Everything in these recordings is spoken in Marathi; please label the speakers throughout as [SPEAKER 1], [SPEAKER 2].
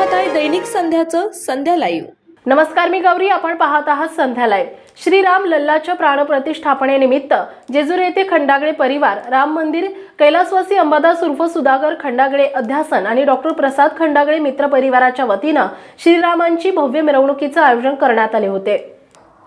[SPEAKER 1] दैनिक संध्याचं संध्या लाईव्ह
[SPEAKER 2] नमस्कार मी गौरी. आपण पाहत आहात संध्या लाईव्ह श्रीराम लल्लाच्या प्राणप्रतिष्ठापनेनिमित्त जेजुरी येथे खंडागळे परिवार राम मंदिर कैलासवासी अंबादास उर्फ सुधाकर खंडागळे अध्यासन आणि डॉक्टर प्रसाद खंडागळे मित्र परिवाराच्या वतीनं श्रीरामांची भव्य मिरवणुकीचं आयोजन करण्यात आले होते.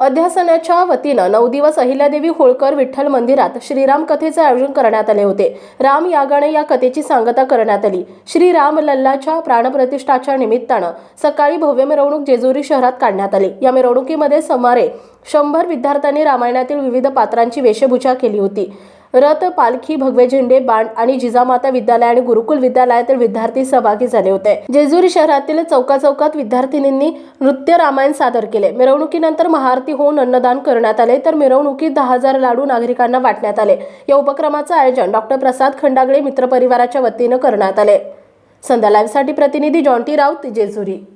[SPEAKER 2] अध्यासनाच्या वतीनं नऊ दिवस अहिल्यादेवी होळकर विठ्ठल मंदिरात श्रीराम कथेचे आयोजन करण्यात आले होते. राम यागाने या कथेची सांगता करण्यात आली. श्रीराम लल्लाच्या प्राणप्रतिष्ठाच्या निमित्तानं सकाळी भव्य मिरवणूक जेजुरी शहरात काढण्यात आली. या मिरवणुकीमध्ये सुमारे शंभर विद्यार्थ्यांनी रामायणातील विविध पात्रांची वेशभूषा केली होती. रथ पालखी भगवे झेंडे बाण आणि जिजामाता विद्यालय आणि गुरुकुल विद्यालयातील विद्यार्थी सहभागी झाले होते. जेजुरी शहरातील चौका चौकात विद्यार्थिनींनी नृत्य रामायण सादर केले. मिरवणुकीनंतर महाआरती होऊन अन्नदान करण्यात आले. तर मिरवणुकीत दहा हजार लाडू नागरिकांना वाटण्यात आले. या उपक्रमाचं आयोजन डॉक्टर प्रसाद खंडागळे मित्रपरिवाराच्या वतीनं करण्यात आले. संध्या लाईव्हसाठी प्रतिनिधी जॉन्टी राऊत जेजुरी.